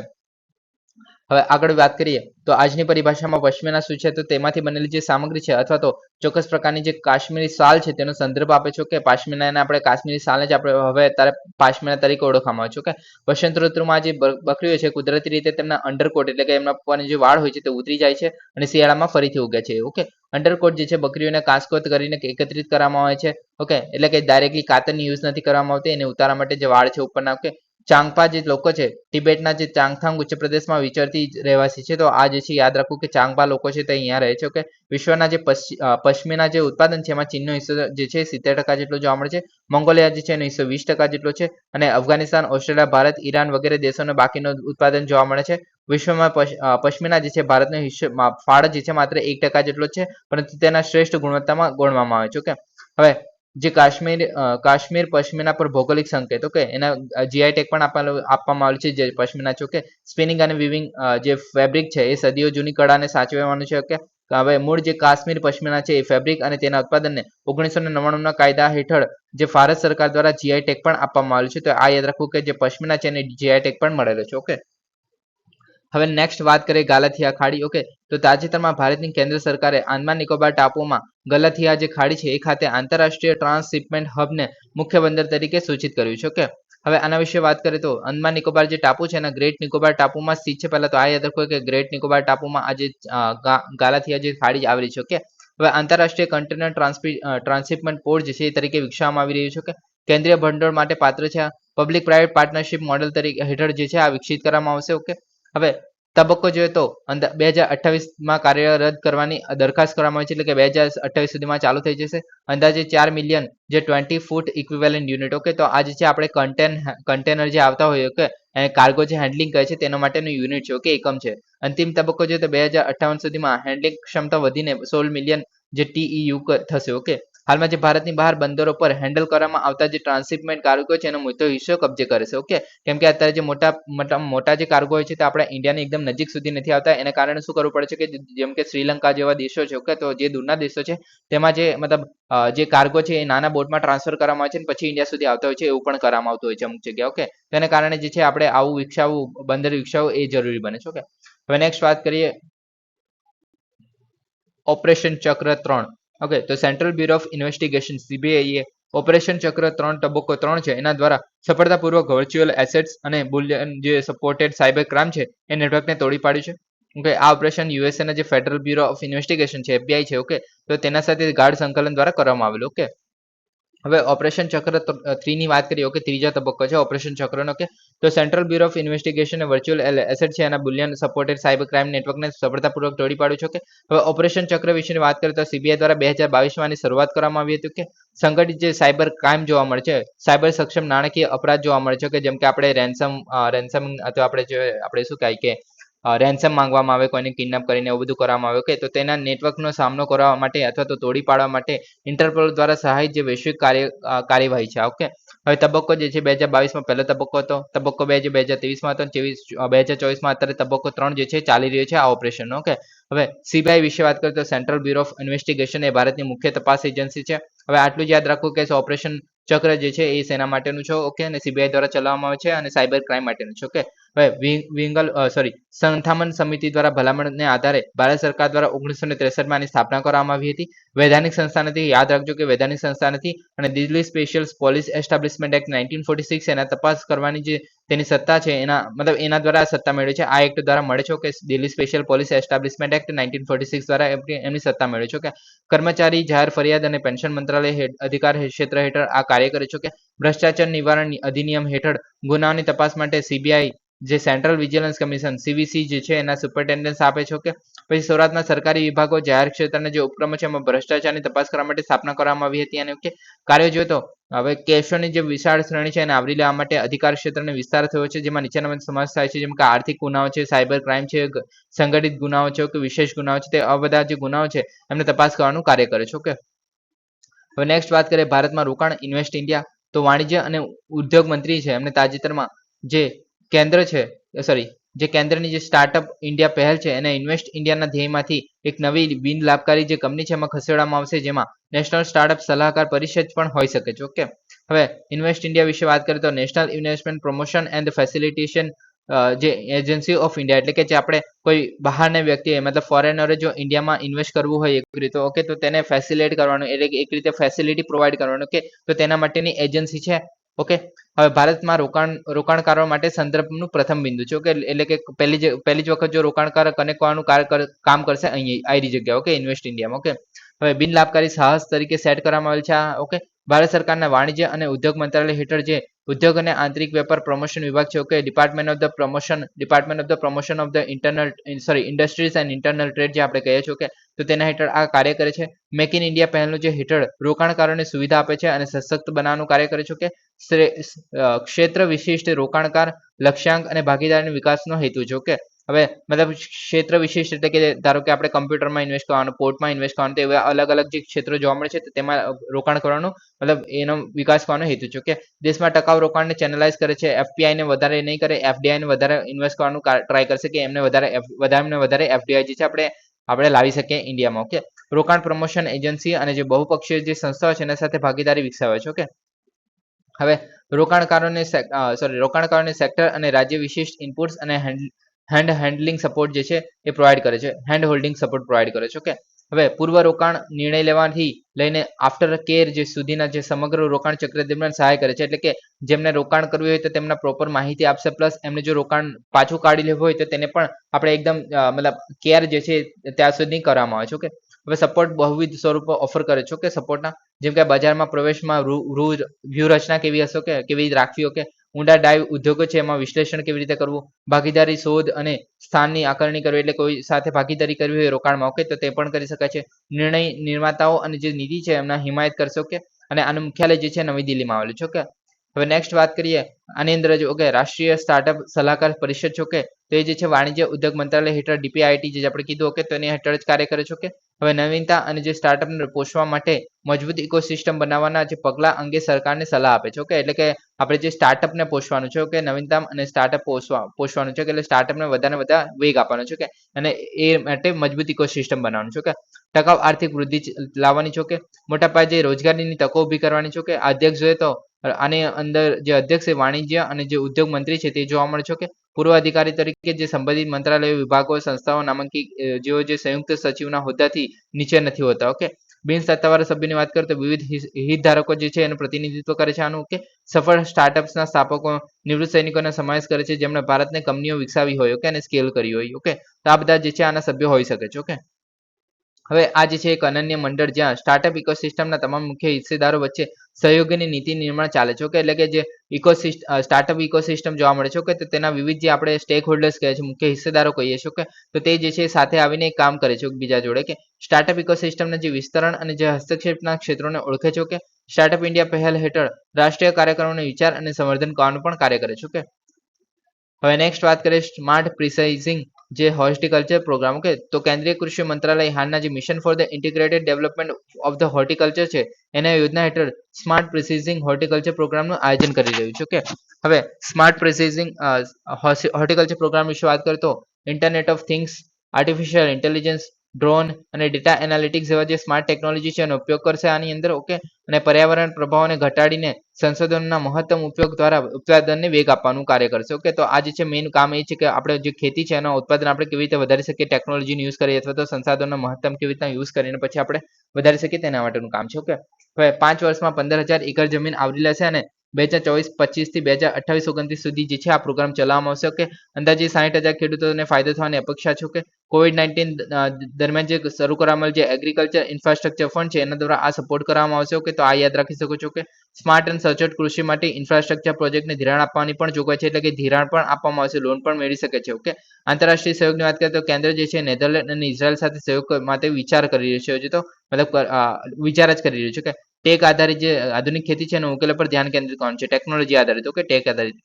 હવે આગળ વાત કરીએ, તો આજની પરિભાષામાં પશ્મિના શું છે? તો તેમાંથી બનેલી જે સામગ્રી છે, અથવા તો ચોક્કસ પ્રકારની જે કાશ્મીરી શાલ છે, તેનો સંદર્ભ આપે છે કે પાશ્મિનાને આપણે કાશ્મીરી શાલને જ આપણે હવે અત્યારે પાશ્મિના તરીકે ઓળખવામાં આવે છે કે વસંત ઋતુમાં જે બકરીઓ છે, કુદરતી રીતે તેમના અંડરકોટ એટલે કે એમના પપ્પાની જે વાળ હોય છે, તે ઉતરી જાય છે અને શિયાળામાં ફરીથી ઉગે છે, ઓકે? અંડરકોટ જે છે, બકરીઓને કાસ્કોત કરીને એકત્રિત કરવામાં આવે છે, ઓકે? એટલે કે ડાયરેક્ટલી કાતરની યુઝ નથી કરવામાં આવતી, એને ઉતારવા માટે જે વાળ છે, ઉપરના, ઓકે? ચાંગપા જે લોકો છે, તિબેટના જે ચાંગથાંગ ઉચ્ચ પ્રદેશમાં વિચરતી રહેવાસી છે, તો આ જે છે, યાદ રાખવું કે ચાંગપા લોકો છે તે અહીંયા રહે છે, ઓકે? વિશ્વના જે પશ્ચિ- પશ્મિના જે ઉત્પાદન છે, એમાં ચીનનો હિસ્સો જે છે, સિત્તેર ટકા જેટલો જોવા મળે છે. મોંગોલિયા જે છે, એનો હિસ્સો વીસ ટકા જેટલો છે અને અફઘાનિસ્તાન, ઓસ્ટ્રેલિયા, ભારત, ઈરાન વગેરે દેશોનો બાકીનો ઉત્પાદન જોવા મળે છે. વિશ્વમાં પશ્મિના જે છે, ભારતનો હિસ્સો ફાળો જે છે, માત્ર એક ટકા જેટલો છે, પરંતુ તેના શ્રેષ્ઠ ગુણવત્તામાં ગણવામાં આવે છે, ઓકે? હવે જે કાશ્મીર કાશ્મીર પશ્મિના પર ભૌગોલિક સંકેત ઓકે એના જીઆઈ ટેગ પણ આપવામાં આવેલું છે જે પશ્મિના છે ઓકે સ્પિનિંગ અને વિવિંગ જે ફેબ્રિક છે એ સદીઓ જૂની કળાને સાચવવાનું છે ઓકે હવે મૂળ જે કાશ્મીર પશ્મિના છે એ ફેબ્રિક અને તેના ઉત્પાદનને ઓગણીસો ને નવ્વાણુંના કાયદા હેઠળ જે ભારત સરકાર દ્વારા જીઆઈ ટેગ પણ આપવામાં આવેલું છે, તો આ યાદ રાખવું કે જે પશ્મિના છે એને જીઆઈ ટેગ પણ મળેલો છે ઓકે હવે નેક્સ્ટ વાત કરીએ ગાલાથિયા ખાડી. ઓકે તો તાજેતરમાં ભારતની કેન્દ્ર સરકારે આંદામાન નિકોબાર ટાપુમાં ગલથિયા જે ખાડી છે, એ ખાતે આંતરરાષ્ટ્રીય ટ્રાન્સશિપમેન્ટ હબને મુખ્ય બંદર તરીકે સૂચિત કર્યું છે. ઓકે હવે આના વિશે વાત કરીએ તો અંદમાન નિકોબાર જે ટાપુ છે, એના ગ્રેટ નિકોબાર ટાપુમાં સ્થિત છે. પહેલા તો આ યાદ રાખો કે ગ્રેટ નિકોબાર ટાપુમાં આજે ગાલાથિયા જે ખાડી આવેલી છે. ઓકે હવે આંતરરાષ્ટ્રીય કન્ટેનર ટ્રાન્સશિપમેન્ટ પોર્ટ જે છે, એ તરીકે વિકસાવવામાં આવી રહ્યું છે. કે કેન્દ્રીય ભંડોળ માટે પાત્ર છે પબ્લિક પ્રાઇવેટ પાર્ટનરશિપ મોડેલ તરીકે હેઠળ જે છે, આ વિકસિત કરવામાં આવશે. ઓકે હવે તબક્કો જોઈએ તો અંદર બે હજાર અઠ્ઠાવીસમાં કાર્યરત કરવાની દરખાસ્ત કરવામાં આવી છે, એટલે કે બે હજાર અઠ્ઠાવીસ સુધીમાં ચાલુ થઈ જશે. અંદાજે ચાર મિલિયન જે twenty foot equivalent unit okay તો આ જે છે આપણે કન્ટેન કન્ટેનર જે આવતા હોય ઓકે કાર્ગો જે હેન્ડલિંગ કરે છે, તેના માટેનું યુનિટ છે ઓકે એકમ છે. અંતિમ તબક્કો જોઈએ તો બે હજાર અઠ્ઠાવન સુધીમાં હેન્ડલિંગ ક્ષમતા વધીને સોળ મિલિયન જે ટીઈયુ થશે ઓકે હાલમાં જે ભારતની બહાર બંદરો પર હેન્ડલ કરવામાં આવતા જે ટ્રાન્સશિપમેન્ટ કાર્ગો છે, એનો મોટો હિસ્સો કબજે કરે છે ઓકે કેમ કે અત્યારે જે મોટા મોટા જે કાર્ગો હોય છે, તે આપણા ઇન્ડિયાની એકદમ નજીક સુધી નથી આવતા. એના કારણે શું કરવું પડે છે કે જેમ કે શ્રીલંકા જેવા દેશો છે ઓકે તો જે દૂરના દેશો છે, તેમાં જે, મતલબ જે કાર્ગો છે, એ નાના બોટમાં ટ્રાન્સફર કરવામાં આવે છે અને પછી ઇન્ડિયા સુધી આવતા હોય છે, એવું પણ કરવામાં આવતું હોય છે અમુક જગ્યા ઓકે તેના કારણે જે છે, આપણે આવું વિકસાવવું, બંદર વિકસાવવું એ જરૂરી બને છે ઓકે હવે નેક્સ્ટ વાત કરીએ. ઓપરેશન ચક્ર ત્રણ. ઓકે તો સેન્ટ્રલ બ્યુરો ઓફ ઇન્વેસ્ટિગેશન સીબીઆઈએ ઓપરેશન ચક્ર ત્રણ તબક્કો ત્રણ છે. એના દ્વારા સફળતાપૂર્વક વર્ચ્યુઅલ એસેટ્સ અને બુલિયન જે સપોર્ટેડ સાયબર ક્રાઇમ છે, એ નેટવર્કને તોડી પાડ્યું છે. ઓકે આ ઓપરેશન યુએસએના જે ફેડરલ બ્યુરો ઓફ ઇન્વેસ્ટિગેશન છે એફબીઆઈ છે ઓકે તો તેના સાથે ગાઢ સંકલન દ્વારા કરવામાં આવેલું ઓકે હવે ઓપરેશન ચક્ર થ્રી ની વાત કરીએ, ઓકે, ત્રીજા તબક્કો છે ઓપરેશન ચક્રનો કે તો central bureau of investigation virtual asset છે, એના બુલિયન સપોર્ટેડ સાયબર ક્રાઇમ નેટવર્કને સફળતાપૂર્વક તોડી પાડ્યું છે કે હવે ઓપરેશન ચક્ર વિશેની વાત કરીએ તો સીબીઆઈ દ્વારા બે હજાર બાવીસમાં શરૂઆત કરવામાં આવી હતી કે સંગઠિત જે સાયબર ક્રાઇમ જોવા મળે છે, સાયબર સક્ષમ નાણાકીય અપરાધ જોવા મળે છે કે જેમ કે આપણે રેન્સમ રેન્સમ અથવા આપણે જે, આપણે શું કહીએ કે રેન્સમ માંગવામાં આવે, કોઈને કિડનેપ કરીને એવું બધું કરવામાં આવે ઓકે તો તેના નેટવર્કનો સામનો કરવા માટે અથવા તો તોડી પાડવા માટે ઇન્ટરપોલ દ્વારા સહાય જે વૈશ્વિક કાર્ય કાર્યવાહી છે ઓકે હવે તબક્કો જે છે, બે હજાર બાવીસમાં પહેલો તબક્કો હતો. તબક્કો બે જે બે હજાર ત્રેવીસમાં હતો ચોવીસ બે હજાર ચોવીસમાં અત્યારે તબક્કો ત્રણ જે છે, ચાલી રહ્યો છે આ ઓપરેશન ઓકે હવે સીબીઆઈ વિશે વાત કરીએ તો સેન્ટ્રલ બ્યુરો ઓફ ઇન્વેસ્ટિગેશન એ ભારતની મુખ્ય તપાસ એજન્સી છે. હવે આટલું જ યાદ રાખવું કે ઓપરેશન ચક્ર જે છે એ સેના માટેનું છે ઓકે અને સીબીઆઈ દ્વારા ચલાવવામાં આવે છે અને સાયબર ક્રાઇમ માટેનું છે ઓકે વિંગલ સોરી સંથામન સમિતિ દ્વારા ભલામણને આધારે ભારત સરકાર દ્વારા ઓગણીસો ને ત્રેસઠમાં આની સ્થાપના કરવામાં આવી હતી. વૈધાનિક સંસ્થા નથી યાદ રાખજો કે વૈધાનિક સંસ્થા નથી અને Delhi special police establishment act nineteen forty six એના તપાસ કરવાની જે તેની સત્તા છે એના, મતલબ એના દ્વારા સત્તા મેળવી છે. આ એક્ટ દ્વારા મળે છે કે Delhi special police establishment act nineteen forty six દ્વારા એમની સત્તા મેળવી છે કે કર્મચારી, જાહેર ફરિયાદ અને પેન્શન મંત્રાલય અધિકાર ક્ષેત્ર હેઠળ આ કાર્ય કરે છે કે ભ્રષ્ટાચાર નિવારણ અધિનિયમ હેઠળ ગુનાઓની તપાસ માટે સીબીઆઈ જે સેન્ટ્રલ વિજિલન્સ કમિશન સીવીસી જે છે, એના સુપરિન્ટેન્ડન્સ આપે છે કે પછી સૌરાષ્ટ્રના સરકારી વિભાગો, જાહેર ક્ષેત્રના જે ઉપક્રમો છે, એમાં ભ્રષ્ટાચારની તપાસ કરવા માટે સ્થાપના કરવામાં આવી હતી અને ઓકે કાર્યો જોઈએ તો, હવે કેસોની જે વિશાળ શ્રેણી છે એને આવરી લેવા માટે અધિકાર ક્ષેત્રનો વિસ્તાર થયો છે, જેમાં નીચેના સમાવેશ થાય છે, જેમ કે આર્થિક ગુનાઓ છે, સાયબર ક્રાઇમ છે સંગઠિત ગુનાઓ છે કે વિશેષ ગુનાઓ છે, તે આ જે ગુનાઓ છે, એમને તપાસ કરવાનું કાર્ય કરે છે ઓકે હવે નેક્સ્ટ વાત કરીએ ભારતમાં રોકાણ ઇન્વેસ્ટ ઇન્ડિયા તો વાણિજ્ય અને ઉદ્યોગ મંત્રી છે, એમને તાજેતરમાં જે કેન્દ્ર છે સોરી જે કેન્દ્રની જે સ્ટાર્ટઅપ ઇન્ડિયા પહેલ છે, એને ઇન્વેસ્ટ ઇન્ડિયાના ધ્યેયમાંથી એક નવી બિન લાભકારી જે કંપની છે, એમાં ખસેડવામાં આવશે, જેમાં નેશનલ સ્ટાર્ટઅપ સલાહકાર પરિષદ પણ હોઈ શકે છે ઓકે હવે ઇન્વેસ્ટ ઇન્ડિયા વિશે વાત કરીએ તો National Investment Promotion and Facilitation જે એજન્સી ઓફ ઇન્ડિયા એટલે કે જે આપણે કોઈ બહારના વ્યક્તિએ, મતલબ ફોરેનરે જો ઇન્ડિયામાં ઇન્વેસ્ટ કરવું હોય એક રીતે ઓકે તો તેને ફેસિલિટેટ કરવાનું, એટલે કે એક રીતે ફેસિલિટી પ્રોવાઈડ કરવાનું ઓકે તો તેના માટેની એજન્સી છે ઓકે. હવે ભારતમાં રોકાણ રોકાણકારો માટે સંદર્ભનું પ્રથમ બિંદુ છે, ઓકે? એટલે કે પહેલી જ પહેલી જ વખત જો રોકાણકાર કનેક્ટ કરવાનું કાર- કામ કરશે, અહીં આઈડી જગ્યા, ઓકે? ઇન્વેસ્ટ ઇન્ડિયામાં ઓકે? હવે બિન લાભકારી સાહસ તરીકે સેટ કરવામાં આવેલ છે આ, ઓકે? ભારત સરકારના વાણિજ્ય અને ઉદ્યોગ મંત્રાલય હેઠળ જે ઉદ્યોગ અને આંતરિક વેપાર પ્રમોશન વિભાગ છે, okay? Department of the promotion department of the promotion of the internal sorry industries and internal trade જે આપણે કહીએ છીએ, ઓકે? તો તેના હેઠળ આ કાર્ય કરે છે. મેક ઇન ઇન્ડિયા પહેલનું જે હેઠળ રોકાણકારોને સુવિધા આપે છે અને સશક્ત બનાવવાનું કાર્ય કરે છે. કે ક્ષેત્ર વિશિષ્ટ રોકાણકાર, લક્ષ્યાંક અને ભાગીદારીના વિકાસનો હેતુ છે. ઓકે? હવે મતલબ ક્ષેત્ર વિશિષ્ટ એટલે કે ધારો કે આપણે કમ્પ્યુટરમાં ઇન્વેસ્ટ કરવાનું, પોર્ટમાં ઇન્વેસ્ટ કરવાનું, તો એવા અલગ અલગ જે ક્ષેત્રો જોવા મળે છે તેમાં રોકાણ કરવાનું, મતલબ એનો વિકાસ કરવાનો હેતુ છે. કે દેશમાં ટકાઉ રોકાણને ચેનલાઇઝ કરે છે. એફપીઆઈને વધારે નહીં કરે. એફડીઆઈને વધારે ઇન્વેસ્ટ કરવાનું ટ્રાય કરશે કે એમને વધારે વધારે વધારે એફડીઆઈ જે છે, આપણે આપણે લાવી શકીએ ઇન્ડિયામાં ઓકે રોકાણ પ્રમોશન એજન્સી અને જે બહુપક્ષીય જે સંસ્થાઓ છે એના સાથે ભાગીદારી વિકસાવે છે ઓકે હવે રોકાણકારોને સોરી રોકાણકારોને સેક્ટર અને રાજ્ય વિશિષ્ટ ઇનપુટ્સ અને હેન્ડ હેન્ડલિંગ સપોર્ટ જે છે એ પ્રોવાઈડ કરે છે હેન્ડ હોલ્ડિંગ સપોર્ટ પ્રોવાઈડ કરે છે ઓકે હવે પૂર્વ રોકાણ નિર્ણય લેવાથી લઈને આફ્ટર કેર જે સુધીના જે સમગ્ર રોકાણ ચક્ર દરમિયાન સહાય કરે છે, એટલે કે જેમને રોકાણ કરવું હોય તો તેમના પ્રોપર માહિતી આપશે પ્લસ એમને જો રોકાણ પાછું કાઢી લેવું હોય તો તેને પણ આપણે એકદમ મતલબ કેર જે છે ત્યાં સુધી કરવામાં આવે છે ઓકે હવે સપોર્ટ બહુવિધ સ્વરૂપો ઓફર કરે છે કે સપોર્ટના જેમ કે બજારમાં પ્રવેશમાં રૂ વ્યૂહરચના કેવી હશે કે કેવી રાખવી ઓકે ઊંડા ડાઈવ ઉદ્યોગો છે, એમાં વિશ્લેષણ કેવી રીતે કરવું? ભાગીદારી શોધ અને સ્થાનની આકારણી કરવી એટલે કોઈ સાથે ભાગીદારી કરવી હોય રોકાણમાં, ઓકે, તો તે પણ કરી શકાય છે. નિર્ણય નિર્માતાઓ અને જે નીતિ છે, એમના હિમાયત કરશે, ઓકે? અને આનું મુખ્યાલય જે છે, નવી દિલ્હીમાં આવેલું છે, ઓકે? હવે નેક્સ્ટ વાત કરીએ, આની અંદર જ, ઓકે, રાષ્ટ્રીય સ્ટાર્ટઅપ સલાહકાર પરિષદ છે, ઓકે? તો એ જે છે, વાણિજ્ય ઉદ્યોગ મંત્રાલય હેઠળ ડીપીઆઈટી જે આપણે કીધું, ઓકે? તો એની હેઠળ જ કાર્ય કરે છે, ઓકે? હવે નવીનતા અને જે સ્ટાર્ટઅપને પોષવા માટે મજબૂત ઇકોસિસ્ટમ બનાવવાના જે પગલાં અંગે સરકારને સલાહ આપે છે. ઓકે એટલે કે આપણે જે સ્ટાર્ટઅપને પોષવાનું છે ઓકે નવીનતા અને સ્ટાર્ટઅપ પોષવા, પોષવાનું છે એટલે સ્ટાર્ટઅપને વધારે વધારે વેગ આપવાનો છે ઓકે અને એ માટે મજબૂત ઇકોસિસ્ટમ બનાવવાનું છે ઓકે ટકાઉ આર્થિક વૃદ્ધિ લાવવાની છે ઓકે મોટા પાયે રોજગારીની તકો ઊભી કરવાની છે ઓકે અધ્યક્ષ જોઈએ તો આની અંદર જે અધ્યક્ષ છે, વાણિજ્ય અને જે ઉદ્યોગ મંત્રી છે તે જોવા મળે છે કે પૂર્વ અધિકારી તરીકે જે સંબંધિત મંત્રાલયો, વિભાગો, સંસ્થાઓ, નામાંકિત જેઓ જે સંયુક્ત સચિવના હોદ્દાથી નીચે નથી હોતા, ઓકે? બિન સત્તાવાર સભ્યની વાત કરીએ તો વિવિધ હિતધારકો જે છે એનું પ્રતિનિધિત્વ કરે છે. આનું કે સફળ સ્ટાર્ટઅપ્સના સ્થાપકો, નિવૃત્ત સૈનિકોનો સમાવેશ કરે છે. જેમણે ભારતને કંપનીઓ વિકસાવી હોય, ઓકે? અને સ્કેલ કરી હોય, ઓકે? તો આ બધા જે છે આના સભ્યો હોઈ શકે છે, ઓકે? હવે આ જે છે એક અનન્ય મંડળ જ્યાં સ્ટાર્ટઅપ ઇકોસિસ્ટમના તમામ મુખ્ય હિસ્સેદારો વચ્ચે સહયોગની નીતિ નિર્માણ ચાલે છે. ઓકે, એટલે કે જે ઇકોસિસ્ટમ સ્ટાર્ટઅપ ઇકોસિસ્ટમ જોવા મળે છે. ઓકે, તો તેના વિવિધ જે આપણે સ્ટેક હોલ્ડર્સ કહે છે, મુખ્ય હિસ્સેદારો કહીએ છીએ. ઓકે, તો તે જે છે સાથે આવીને કામ કરે છે બીજા જોડે. કે સ્ટાર્ટઅપ ઇકોસિસ્ટમના જે વિસ્તરણ અને જે હસ્તક્ષેપના ક્ષેત્રોને ઓળખે છે. ઓકે સ્ટાર્ટઅપ ઇન્ડિયા પહેલ હેઠળ રાષ્ટ્રીય કાર્યક્રમોનો વિચાર અને સંવર્ધન કરવાનું પણ કાર્ય કરે છે. ઓકે, હવે નેક્સ્ટ વાત કરીએ સ્માર્ટ પ્રિસાઇઝિંગ જે હોર્ટિકલ્ચર પ્રોગ્રામ ઓકે તો કેન્દ્રીય કૃષિ મંત્રાલય હાલના જે mission for the integrated development of the horticulture છે, એના યોજના હેઠળ સ્માર્ટ પ્રિસિઝિંગ હોર્ટિકલ્ચર પ્રોગ્રામનું આયોજન કરી રહ્યું છે ઓકે હવે સ્માર્ટ પ્રિસિઝિંગ હોર્ટિકલ્ચર પ્રોગ્રામ વિશે વાત કરીએ તો internet of things artificial intelligence drone અને ડેટા એનાલિટિક્સ જેવા જે સ્માર્ટ ટેકનોલોજી છે એનો ઉપયોગ કરશે. આની અંદર, ઓકે, અને પર્યાવરણ પ્રભાવને ઘટાડીને સંસાધનોના મહત્તમ ઉપયોગ દ્વારા ઉત્પાદનને વેગ આપવાનું કાર્ય કરશે. ઓકે, તો આ જે છે મેઇન કામ એ છે કે આપણે જે ખેતી છે એના ઉત્પાદન આપણે કેવી રીતે વધારી શકીએ, ટેકનોલોજીનો યુઝ કરીએ અથવા તો સંસાધનો મહત્તમ કેવી રીતના યુઝ કરીને પછી આપણે વધારી શકીએ તેના માટેનું કામ છે. ઓકે, હવે પાંચ વર્ષમાં પંદર હજાર એકર જમીન આવરી લેશે અને બે હજાર ચોવીસ પચીસથી બે હજાર અઠ્ઠાવીસ ઓગણત્રીસ સુધી જે છે આ પ્રોગ્રામ ચલાવવામાં આવશે, ઓકે? અંદાજે સાઠ હજાર ખેડૂતોને ફાયદો થવાની અપેક્ષા છે કે કોવિડ નાઇન્ટીન દરમિયાન જે શરૂ કરવામાં જે એગ્રીકલ્ચર ઇન્ફ્રાસ્ટ્રક્ચર ફંડ છે, એના દ્વારા આ સપોર્ટ કરવામાં આવશે, ઓકે? તો આ યાદ રાખી શકો છો કે સ્માર્ટ અને સચોટ કૃષિ માટે ઇન્ફ્રાસ્ટ્રક્ચર પ્રોજેક્ટને ધિરાણ આપવાની પણ જોગવાઈ છે, એટલે કે ધિરાણ પણ આપવામાં આવશે લોન પણ મેળવી શકે છે, ઓકે? આંતરરાષ્ટ્રીય સહયોગની વાત કરીએ તો કેન્દ્ર જે છે, નેધરલેન્ડ અને ઇઝરાયલ સાથે સહયોગ માટે વિચાર કરી રહ્યું છે, હજી તો, મતલબ વિચાર જ કરી રહ્યું છે કે ટેક આધારિત જે આધુનિક ખેતી છે એના ઉકેલ પર ધ્યાન કેન્દ્રિત કરવાનું છે. ટેકનોલોજી આધારિત ઓકે ટેક આધારિત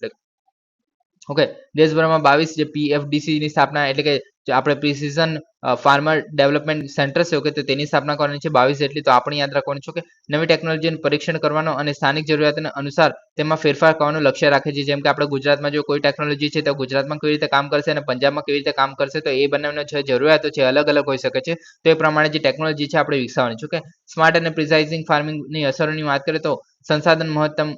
ઓકે દેશભરમાં બાવીસ જે પીએફડીસી ની સ્થાપના, એટલે કે આપણે પ્રિસિઝન ફાર્મર ડેવલપમેન્ટ સેન્ટર છે ઓકે તો તેની સ્થાપના કરવાની છે, બાવીસ જેટલી. તો આપણે યાદ રાખવાનું છે કે નવી ટેકનોલોજીનું પરીક્ષણ કરવાનો અને સ્થાનિક જરૂરિયાતને અનુસાર તેમાં ફેરફાર કરવાનું લક્ષ્ય રાખે છે. જેમ કે આપણે ગુજરાતમાં જો કોઈ ટેકનોલોજી છે, તો ગુજરાતમાં કેવી રીતે કામ કરશે અને પંજાબમાં કેવી રીતે કામ કરશે, તો એ બંનેનો જે જરૂરિયાતો છે અલગ અલગ હોઈ શકે છે. તો એ પ્રમાણે જે ટેકનોલોજી છે, આપણે વિકસાવવાની છે. ઓકે? સ્માર્ટ અને પ્રિસાઇઝિંગ ફાર્મિંગની અસરોની વાત કરીએ તો સંસાધન મહત્તમ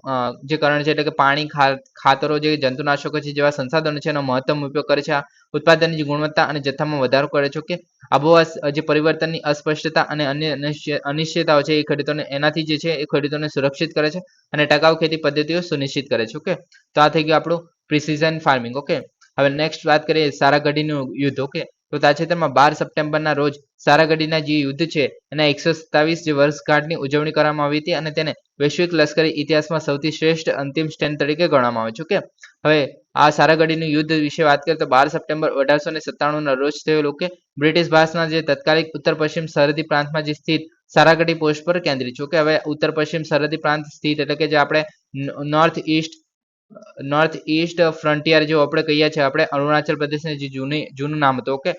જે કારણ છે એટલે કે પાણી ખાતરો જે જંતુનાશકો છે જેવા સંસાધનો છે એનો મહત્તમ ઉપયોગ કરે છે. ઉત્પાદનની ગુણવત્તા અને જથ્થામાં વધારો કરે છે. કે આબોહવા જે પરિવર્તનની અસ્પષ્ટતા અને અન્ય અનિશ્ચિતતાઓ છે એ ખેડૂતોને, એનાથી જે છે એ ખેડૂતોને સુરક્ષિત કરે છે અને ટકાઉ ખેતી પદ્ધતિઓ સુનિશ્ચિત કરે છે. ઓકે? તો આ થઈ ગયું આપણું પ્રિસિઝન ફાર્મિંગ. ઓકે? હવે નેક્સ્ટ વાત કરીએ સારા ઘડીનું યુદ્ધ. ઓકે? તો તાજેતરમાં બાર સપ્ટેમ્બરના રોજ સારાગઢીના જે યુદ્ધ છે, એના એકસો સત્તાવીસ જે વર્ષગાંઠની ઉજવણી કરવામાં આવી હતી અને તેને વૈશ્વિક લશ્કરી ઇતિહાસમાં સૌથી શ્રેષ્ઠ અંતિમ સ્ટેન્ડ તરીકે ગણવામાં આવે છે કે હવે આ સારાગઢીનું યુદ્ધ વિશે વાત કરીએ તો બાર સપ્ટેમ્બર અઢારસો ને સત્તાણુંના રોજ થયેલું કે બ્રિટિશ ભારતના જે તત્કાલિક ઉત્તર પશ્ચિમ સરહદી પ્રાંતમાં જે સ્થિત સારાગઢી પોસ્ટ પર કેન્દ્રિત છે કે હવે ઉત્તર પશ્ચિમ સરહદી પ્રાંત સ્થિત એટલે કે જે આપણે north east north east frontier જો આપણે કહીએ છીએ, આપણે અરુણાચલ પ્રદેશને જે જૂની, જૂનું નામ હતું okay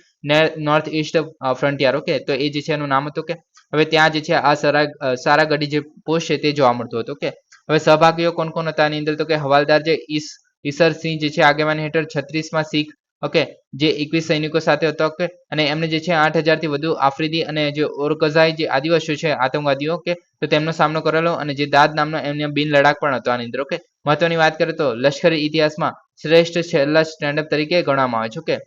north east frontier okay તો એ જે છે એનું નામ હતું કે હવે ત્યાં જે છે, આ સારા સારાગઢી જે પોસ્ટ છે તે જોવા મળતું હતું ઓકે હવે સહભાગીઓ કોણ કોણ હતા એની અંદર તો કે હવાલદાર જે ઈસ ઈસરસિંહ જે છે, આગેવાની હેઠળ છત્રીસમાં શીખ ઓકે જે એકવીસ સૈનિકો સાથે હતો ઓકે અને એમને જે છે આઠ હજારથી વધુ આફ્રિદી અને જે ઓરકઝાઈ જે આદિવાસીઓ છે, આતંકવાદીઓ કે તો તેમનો સામનો કરેલો અને જે દાદ નામનો એમને બિન લડાક પણ હતો આની અંદર ઓકે મહત્વની વાત કરીએ તો લશ્કરી ઇતિહાસમાં શ્રેષ્ઠ છેલ્લા સ્ટેન્ડઅપ તરીકે ગણવામાં આવે છે ઓકે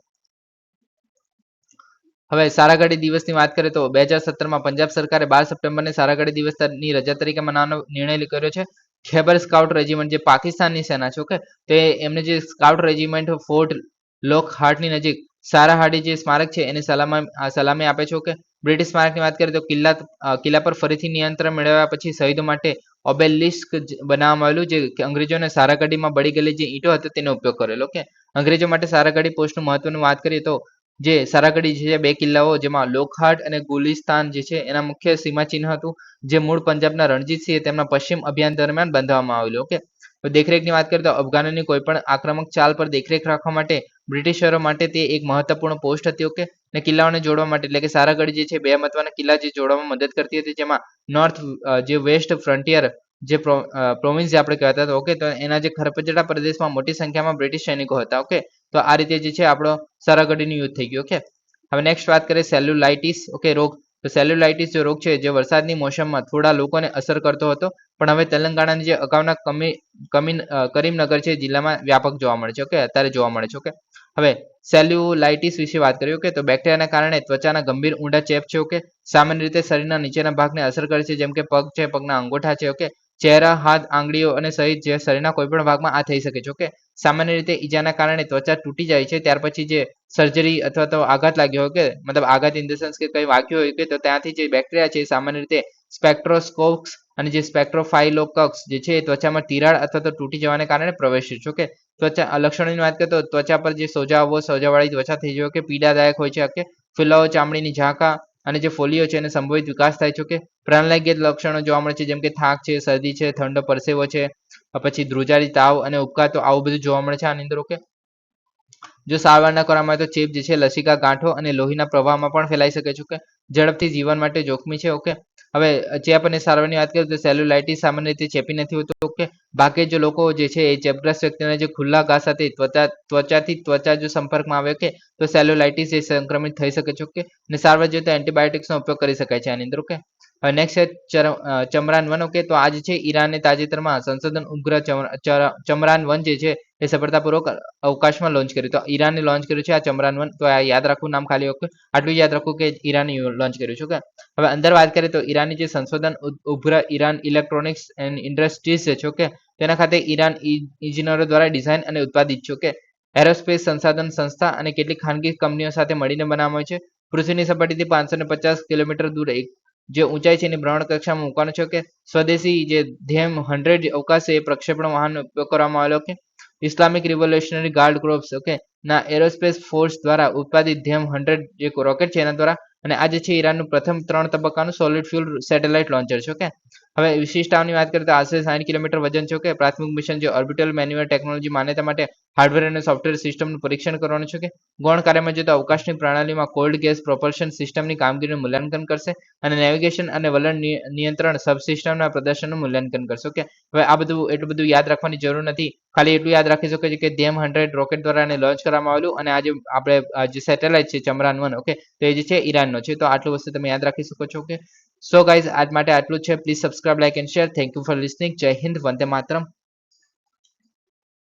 હવે સારાગઢી દિવસની વાત કરીએ તો બે હજાર સત્તરમાં પંજાબ સરકારે બાર સપ્ટેમ્બરને સારાગઢી દિવસની રજા તરીકે મનાવવાનો નિર્ણય કર્યો છે. ખેબર સ્કાઉટ રેજિમેન્ટ જે પાકિસ્તાનની સેના છે ઓકે તો એમને જે સ્કાઉટ રેજિમેન્ટ ફોર્ટ લોક હાર્ટની નજીક. સારા હાડી જે સ્મારક છે, એને સલામી સલામી આપે છે ઓકે બ્રિટિશ સ્મારકની વાત કરીએ તો કિલ્લા કિલ્લા પર ફરીથી નિયંત્રણ મેળવ્યા પછી શહીદો માટે ઓબેલિસ્ક બનાવવામાં આવેલું, જે અંગ્રેજોને સારાગઢીમાં બળી ગયેલી જે ઈંટો હતો તેનો ઉપયોગ કરેલો. ઓકે? અંગ્રેજો માટે સારાગઢી પોસ્ટનું મહત્વનું વાત કરીએ તો જે સારાગઢી છે, બે કિલ્લાઓ, જેમાં લોકહાટ અને ગુલિસ્તાન જે છે, એના મુખ્ય સીમાચિહ્ન હતું, જે મૂળ પંજાબના રણજીતસિંહે તેમના પશ્ચિમ અભિયાન દરમિયાન બાંધવામાં આવેલું. ઓકે? દેખરેખની વાત કરીએ તો અફઘાનોની કોઈ પણ આક્રમક ચાલ પર દેખરેખ રાખવા માટે બ્રિટિશરો માટે તે એક મહત્વપૂર્ણ પોસ્ટ હતી ઓકે ને કિલ્લાઓને જોડવા માટે, એટલે કે સારાગઢ જે છે, બે મહત્વના કિલ્લા જે જોડવામાં મદદ કરતી હતી, જેમાં નોર્થ જે વેસ્ટ ફ્રન્ટિયર જે પ્રોવિન્સ જે આપણે કહેતા હતા ઓકે તો એના જે ખરપચડા પ્રદેશમાં મોટી સંખ્યામાં બ્રિટિશ સૈનિકો હતા ઓકે તો આ રીતે જે છે, આપણો સારાગઢીનું યુદ્ધ થઈ ગયું ઓકે હવે નેક્સ્ટ વાત કરીએ સેલ્યુલાઇટિસ ઓકે રોગ તો સેલ્યુલાઇટિસ જે રોગ છે, જે વરસાદની મોસમમાં થોડા લોકોને અસર કરતો હતો, પણ હવે તેલંગાણાની જે અગાઉના કમી કમી કરીમનગર છે જિલ્લામાં વ્યાપક જોવા મળે છે, ઓકે? અત્યારે જોવા મળે છે, ઓકે? હવે સેલ્યુલાઇટિસ વિશે વાત કરીએ, ઓકે? તો બેક્ટેરિયાના કારણે ત્વચાના ગંભીર ઊંડા ચેપ છે, ઓકે? સામાન્ય રીતે શરીરના નીચેના ભાગને અસર કરે છે, જેમ કે પગ છે, પગના અંગોઠા છે, ઓકે? ચહેરા, હાથ, આંગળીઓ અને સહિત જે શરીરના કોઈ પણ ભાગમાં આ થઈ શકે છે, ઓકે? સામાન્ય રીતે ઈજાના કારણે ત્વચા તૂટી જાય છે. ત્યાર પછી જે સર્જરી અથવા તો આઘાત લાગ્યો હોય કે, મતલબ આઘાત ઇન સેન્સ કે કંઈ વાગ્યું હોય કે, તો ત્યાંથી જે બેક્ટેરિયા છે સામાન્ય રીતે સ્પેક્ટ્રોસ્કોપ્સ અને જે સ્પેક્ટ્રોફાઇલોકક્સ જે છે એ ત્વચામાં તિરાડ અથવા તો તૂટી જવાને કારણે પ્રવેશે છે. ઓકે? ત્વચા લક્ષણોની વાત કરીએ તો ત્વચા પર જે સોજાઓ સોજાવાળી ત્વચા થઈ જાય કે પીડાદાયક હોય છે કે ફુલાવો ચામડીની ઝાંકા અને જે ફોલિયો છે એને સંભવિત વિકાસ થાય છે કે પ્રાણલાયક લક્ષણો જોવા મળે છે, જેમ કે થાક છે, શરદી છે, ઠંડો, પરસેવો છે પછી ધ્રુજારી તાવ અને ઉપકા તો આવું બધું જોવા મળે છે આની અંદર ઓકે જો સારવાર ન કરવામાં આવે તો ચેપ જે છે, લસિકા, ગાંઠો અને લોહીના પ્રવાહમાં પણ ફેલાઈ શકે છે ઓકે ઝડપથી જીવન માટે જોખમી છે ઓકે હવે ચેપ અને સારવારની વાત કરીએ તો સેલ્યુલાઇટિસ સામાન્ય રીતે ચેપી નથી હોતું ઓકે બાકી જો લોકો જે છે, એ ચેપગ્રસ્ત વ્યક્તિને જે ખુલ્લા ઘા સાથે ત્વચા, ત્વચાથી ત્વચા જો સંપર્કમાં આવે કે તો સેલ્યુલાઇટિસ એ સંક્રમિત થઈ શકે છે ઓકે અને સારવાર જોઈએ તો એન્ટીબાયોટિક્સનો ઉપયોગ કરી શકાય છે આની અંદર ઓકે નેક્સ્ટ છે ચમરાન વન. ઓકે તો આજ છે ઈરાને તાજેતરમાં સંશોધન ઉપગ્રહ ચમરાન વન જે છે એ સફળતાપૂર્વક અવકાશમાં લોન્ચ કર્યું. તો ઈરાને લોન્ચ કર્યું છે આ ચમરાન વન. તો આ યાદ રાખવું, નામ ખાલી ઓકે આટલું યાદ રાખવું કે ઈરાને લોન્ચ કર્યું છે ઓકે હવે અંદર વાત કરીએ તો ઈરાની જે સંશોધન ઉપગ્રહ ઈરાન ઇલેક્ટ્રોનિક્સ એન્ડ ઇન્ડસ્ટ્રીઝ છે ઓકે તેના ખાતે ઈરાન ઇજનેરો દ્વારા ડિઝાઇન અને ઉત્પાદિત છે ઓકે એરોસ્પેસ સંસાધન સંસ્થા અને કેટલીક ખાનગી કંપનીઓ સાથે મળીને બનાવવામાં આવે છે. પૃથ્વીની સપાટીથી પાંચસો ને પચાસ કિલોમીટર દૂર એક જે ઊંચાઈ છે એની ભ્રમણ કક્ષામાં મૂકવાનો છે કે સ્વદેશી જે ધેમ હંડ્રેડ અવકાશ એ પ્રક્ષેપણ વાહનનો ઉપયોગ કરવામાં આવેલો કે Islamic Revolutionary Guard groups okay ના એરોસ્પેસ ફોર્સ દ્વારા ઉત્પાદિત ધેમ હંડ્રેડ જે રોકેટ છે એના દ્વારા અને આજે છે ઈરાનનું પ્રથમ ત્રણ તબક્કાનું સોલિડ ફ્યુલ સેટેલાઇટ લોન્ચર છે ઓકે હવે વિશિષ્ટતાઓની વાત કરીએ તો આશરે સાઠ કિલોમીટર વજન છે કે પ્રાથમિક મિશન જે ઓર્બિટલ મેન્યુઅલ ટેકનોલોજી માન્યતા માટે હાર્ડવેર અને સોફ્ટવેર સિસ્ટમનું પરીક્ષણ કરવાનું છે કે ગૌણ કાર્યમાં જતા અવકાશની પ્રણાલીમાં કોલ્ડ ગેસ પ્રોપલ્શન સિસ્ટમની કામગીરીનું મૂલ્યાંકન કરશે અને નેવિગેશન અને વલણ નિયંત્રણ સબસિસ્ટમના પ્રદર્શનનું મૂલ્યાંકન કરશે ઓકે હવે આ બધું, એટલું બધું યાદ રાખવાની જરૂર નથી. ખાલી એટલું યાદ રાખી શકો કે ધેમ હંડ્રેડ રોકેટ દ્વારા એને લોન્ચ કરવામાં આવેલું અને આજે આપણે જે સેટેલાઇટ છે ચમરાન વન ઓકે તો એ જે છે ઈરાનનો છે, તો આટલું વસ્તુ તમે યાદ રાખી શકો છો ઓકે સો ગાઈઝ આજ માટે આટલું છે. Please subscribe like and share thank you for listening Jai Hind, Vande Mataram.